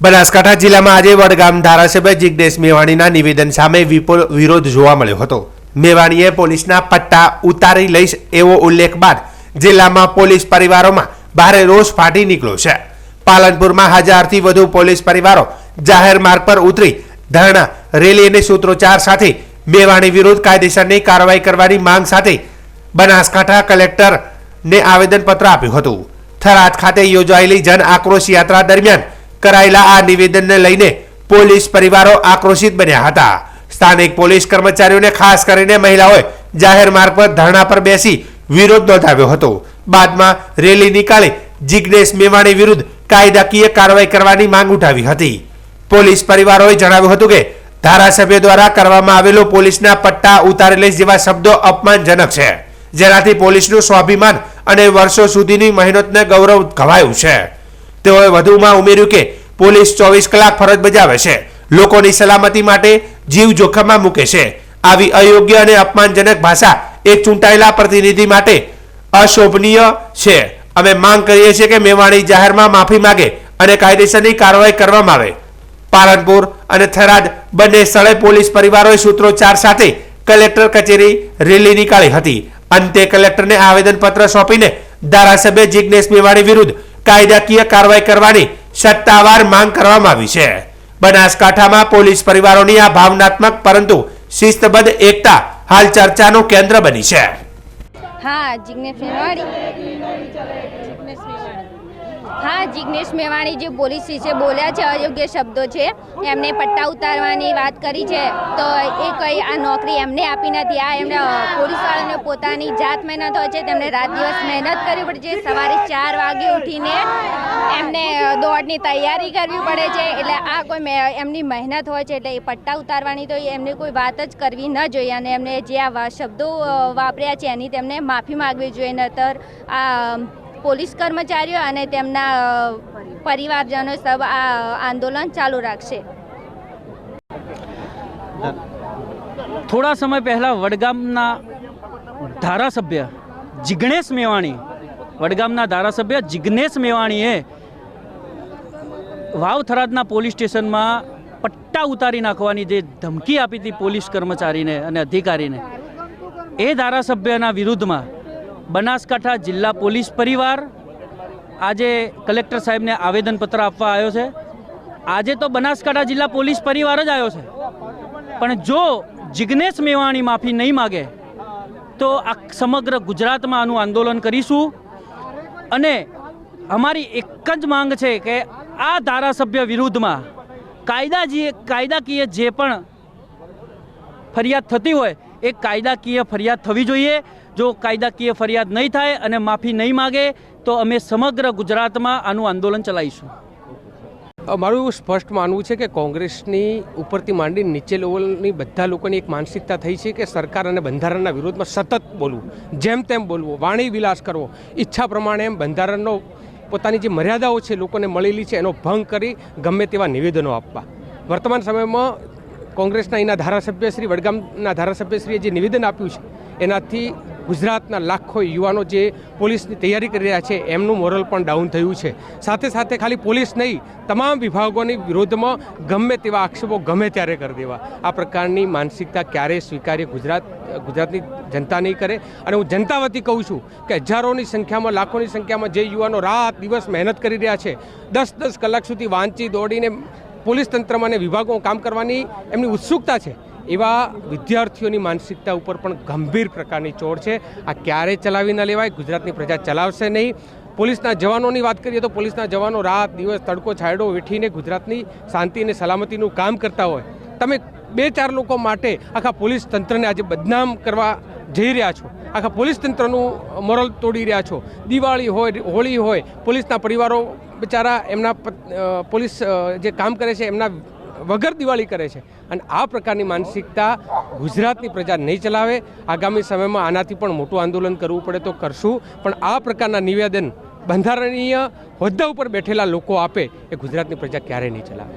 બનાસકાંઠા જિલ્લામાં આજે વડગામ ધારાસભ્ય જિજ્ઞેશ મેવાણીના નિવેદન સામે વિપુલ વિરોધ જોવા મળ્યો હતો. મેવાણીએ પોલીસના પટ્ટા ઉતારી લઈશ એવો ઉલ્લેખ બાદ જિલ્લામાં પોલીસ પરિવારોમાં ભારે રોષ ફાટી નીકળ્યો છે. પાલનપુરમાં હજારથી વધુ પોલીસ પરિવારો જાહેર માર્ગ પર ઉતરી ધરણા, રેલી અને સૂત્રોચ્ચાર સાથે મેવાણી વિરુદ્ધ કાયદેસરની કાર્યવાહી કરવાની માંગ સાથે બનાસકાંઠા કલેક્ટરને આવેદનપત્ર આપ્યું હતું. થરાદ ખાતે યોજાયેલી જન આક્રોશ યાત્રા દરમિયાન કરાયેલા આ નિવેદનને લઈને પોલીસ પરિવારો આક્રોશિત બન્યા હતા. સ્થાનિક પોલીસ કર્મચારીઓને ખાસ કરીને મહિલાઓએ જાહેર માર્ગ પર ધરણા પર બેસી વિરોધ નોંધાવ્યો હતો. બાદમાં રેલી નીકાળી જિજ્ઞેશ મેવાણી વિરુદ્ધ કાયદાકીય કાર્યવાહી કરવાની માંગ ઉઠાવી હતી. પોલીસ પરિવારોએ જણાવ્યું હતું કે, ધારાસભ્ય દ્વારા કરવામાં આવેલો પોલીસના પટ્ટા ઉતારી જેવા શબ્દો અપમાનજનક છે, જેનાથી પોલીસનું સ્વાભિમાન અને વર્ષો સુધીની મહેનતને ગૌરવ ઘવાયું છે. તેઓએ વધુમાં ઉમેર્યું કે પોલીસ ચોવીસ કલાક ફરજ બજાવે છે. લોકોની સલામતી માટે જીવ જોખમમાં મૂકે છે. આવી અયોગ્ય અને અપમાનજનક ભાષા એક ચૂંટાયેલા પ્રતિનિધિ માટે અશોભનીય છે. અમે માંગ કરીએ છીએ કે મેવાણી જાહેરમાં માફી માંગે અને કાયદેસરની કાર્યવાહી કરવામાં આવે. પાલનપુર અને થરાદ બંને સ્થળે પોલીસ પરિવારોએ સૂત્રોચ્ચાર સાથે કલેક્ટર કચેરી રેલી નીકાળી હતી. અંતે કલેક્ટરને આવેદનપત્ર સોંપીને ધારાસભ્ય જિજ્ઞેશ મેવાણી વિરુદ્ધ કાયદાકીય કાર્યવાહી કરવાની સત્તાવાર માંગ કરવામાં આવી છે. બનાસકાંઠામાં પોલીસ પરિવારોની આ ભાવનાત્મક પરંતુ શિસ્તબદ્ધ એકતા હાલ ચર્ચાનું કેન્દ્ર બની છે. હા જિગ્નેશ મેવાણી. હા, જિગ્નેશ મેવાણી જે પોલીસ વિશે બોલ્યા છે, અયોગ્ય શબ્દો છે, એમને પટ્ટા ઉતારવાની વાત કરી છે, તો એ કઈ આ નોકરી એમને આપી નથી. આ એમને પોલીસવાળાને પોતાની જાત મહેનત હોય છે તેમણે રાત દિવસ મહેનત કરવી પડે છે, સવારે ચાર વાગે ઉઠીને એમને દોડની તૈયારી કરવી પડે છે, એટલે આ કોઈ એમની મહેનત હોય છે, એટલે એ પટ્ટા ઉતારવાની તો એમને કોઈ વાત જ કરવી ન જોઈએ, અને એમને જે આ શબ્દો વાપર્યા છે, એની તેમને માફી માગવી જોઈએ, નહીતર આ પોલીસ કર્મચારીઓ અને તેમના પરિવારજનો સબ આ, આંદોલન ચાલુ રાખશે. થોડા સમય પહેલાં વડગામના ધારાસભ્ય જિગ્નેશ મેવાણી, વડગામના ધારાસભ્ય જિગ્નેશ મેવાણીએ વાવ થરાદના પોલીસ સ્ટેશનમાં પટ્ટા ઉતારી નાખવાની જે ધમકી આપી હતી પોલીસ કર્મચારીને અને અધિકારીને, એ ધારાસભ્યના વિરુદ્ધમાં બનાસકાંઠા જિલ્લા પોલીસ પરિવાર આજે કલેક્ટર સાહેબને આવેદનપત્ર આપવા આવ્યો છે. આજે તો બનાસકાંઠા જિલ્લા પોલીસ પરિવાર જ આવ્યો છે. પણ જો જિગ્નેશ મેવાણી માફી નહીં માગે, તો આ સમગ્ર ગુજરાતમાં આનું આંદોલન કરીશું. અને અમારી એક જ માંગ છે કે આ ધારાસભ્ય વિરુદ્ધમાં કાયદાજીય કાયદાકીય જે પણ ફરિયાદ થતી હોય એ કાયદાકીય ફરિયાદ થવી જોઈએ. જો કાયદાકીય ફરિયાદ નહીં થાય અને માફી નહીં માગે, તો અમે સમગ્ર ગુજરાતમાં આનું આંદોલન ચલાવીશું. મારું એવું સ્પષ્ટ માનવું છે કે કોંગ્રેસની ઉપરથી માંડી નીચે લેવલની બધા લોકોની એક માનસિકતા થઈ છે કે સરકાર અને બંધારણના વિરોધમાં સતત બોલવું, જેમ તેમ બોલવું, વાણી વિલાસ કરવો. ઈચ્છા પ્રમાણે એમ બંધારણનો પોતાની જે મર્યાદાઓ છે લોકોને મળેલી છે એનો ભંગ કરી ગમે તેવા નિવેદનો આપવા. વર્તમાન સમયમાં કોંગ્રેસના એના ધારાસભ્ય શ્રી, વડગામના ધારાસભ્યશ્રીએ જે નિવેદન આપ્યું છે, એનાથી ગુજરાતના લાખો યુવાનો જે પોલીસની તૈયારી કરી રહ્યા છે, એમનું મોરલ પણ ડાઉન થયું છે. સાથે સાથે ખાલી પોલીસ નહીં, તમામ વિભાગોની વિરોધમાં ગમે તેવા આક્ષેપો ગમે ત્યારે કરી દેવા. આ પ્રકારની માનસિકતા ક્યારેય સ્વીકાર્ય ગુજરાત, ગુજરાતની જનતા નહીં કરે. અને હું જનતા વતી કહું છું કે હજારોની સંખ્યામાં, લાખોની સંખ્યામાં જે યુવાનો રાત દિવસ મહેનત કરી રહ્યા છે, દસ દસ કલાક સુધી વાંચી દોડીને પોલીસ તંત્રમાં અને વિભાગોમાં કામ કરવાની એમની ઉત્સુકતા છે. એવા વિદ્યાર્થીઓની માનસિકતા ઉપર પણ ગંભીર પ્રકારની ચોર છે. આ ક્યારેય ચલાવી ન લેવાય, ગુજરાતની પ્રજા ચલાવશે નહીં. પોલીસના જવાનોની વાત કરીએ તો પોલીસના જવાનો રાત દિવસ તડકો છાંયડો વેઠીને ગુજરાતની શાંતિ અને સલામતીનું કામ કરતા હોય. તમે બે ચાર લોકો માટે આખા પોલીસ તંત્રને આજે બદનામ કરવા જઈ રહ્યા છો. આખા પોલીસ તંત્રનું મોરલ તોડી રહ્યા છો. દિવાળી હોય, હોળી હોય, પોલીસના પરિવારો બિચારા એમના પોલીસ જે કામ કરે છે એમના વગર દિવાળી કરે છે. અને આ પ્રકારની માનસિકતા ગુજરાતની પ્રજા નહીં ચલાવે. આગામી સમયમાં આનાથી પણ મોટું આંદોલન કરવું પડે તો કરશું. પણ આ પ્રકારના નિવેદન બંધારણીય હોદ્દા ઉપર બેઠેલા લોકો આપે એ ગુજરાતની પ્રજા ક્યારેય નહીં ચલાવે.